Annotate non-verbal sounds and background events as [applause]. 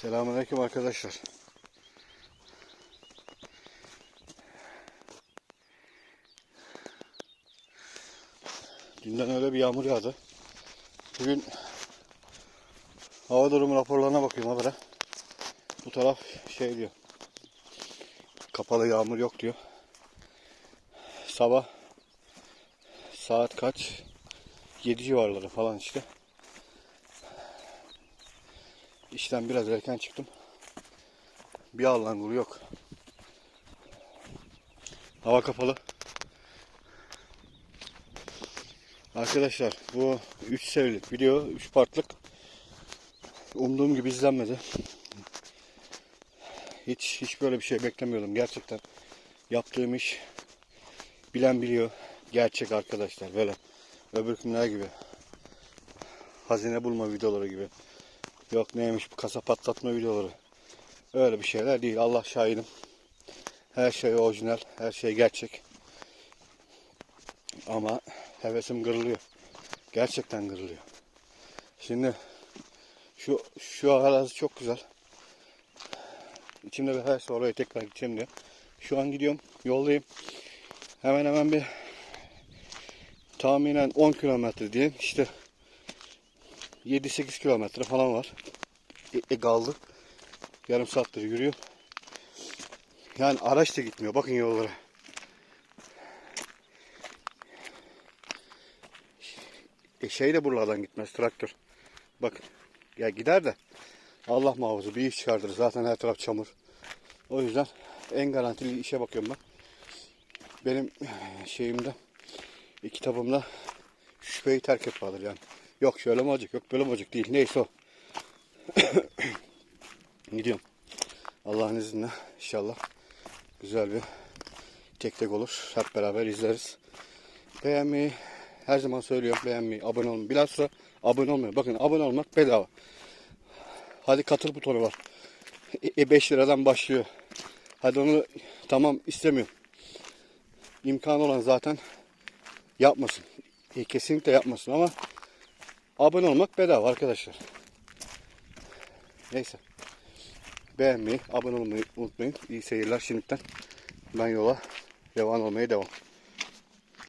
Selamünaleyküm arkadaşlar. Dünden öyle bir yağmur yağdı. Bugün hava durumu raporlarına bakıyorum habere. Bu taraf şey diyor. Kapalı yağmur yok diyor. Sabah saat kaç? 7 civarları falan işte. İşten biraz erken çıktım. Bir Allah'ın yok. Hava kapalı. Arkadaşlar bu 3 serilik video 3 partlık umduğum gibi izlenmedi. Hiç hiç böyle bir şey beklemiyordum gerçekten. Yaptığım iş bilen biliyor. Gerçek arkadaşlar böyle öbür günler gibi. Hazine bulma videoları gibi. Yok neymiş bu kasa patlatma videoları. Öyle bir şeyler değil. Allah şahidim. Her şey orijinal, her şey gerçek. Ama hevesim kırılıyor. Gerçekten kırılıyor. Şimdi şu şu arazi çok güzel. İçimde bir heves var oraya tekrar gideceğim diye. Şu an gidiyorum. Yoldayım. Hemen hemen bir tahminen 10 kilometre diyeyim. İşte 7-8 kilometre falan var. E, e, kaldı. Yarım saattir yürüyor. Yani araç da gitmiyor. Bakın yollara. E şey de buralardan gitmez traktör. Bak ya gider de Allah muhafaza bir iş çıkardır. Zaten her taraf çamur. O yüzden en garantili işe bakıyorum ben. Benim şeyimde e, kitabımda şüpheyi terk et vardır yani. Yok şöyle mi olacak yok böyle mi olacak değil. Neyse o. [coughs] Gidiyorum. Allah'ın izniyle inşallah güzel bir tek tek olur. Hep beraber izleriz. Beğenmeyi her zaman söylüyorum. Beğenmeyi, abone olmayı. Bilhassa abone olmayı. Bakın abone olmak bedava. Hadi katıl butonu var. E 5 liradan başlıyor. Hadi onu tamam istemiyorum. İmkanı olan zaten yapmasın. E, kesinlikle yapmasın ama abone olmak bedava arkadaşlar. Neyse. Beğenmeyi, abone olmayı unutmayın. İyi seyirler şimdiden. Ben yola devam olmaya devam.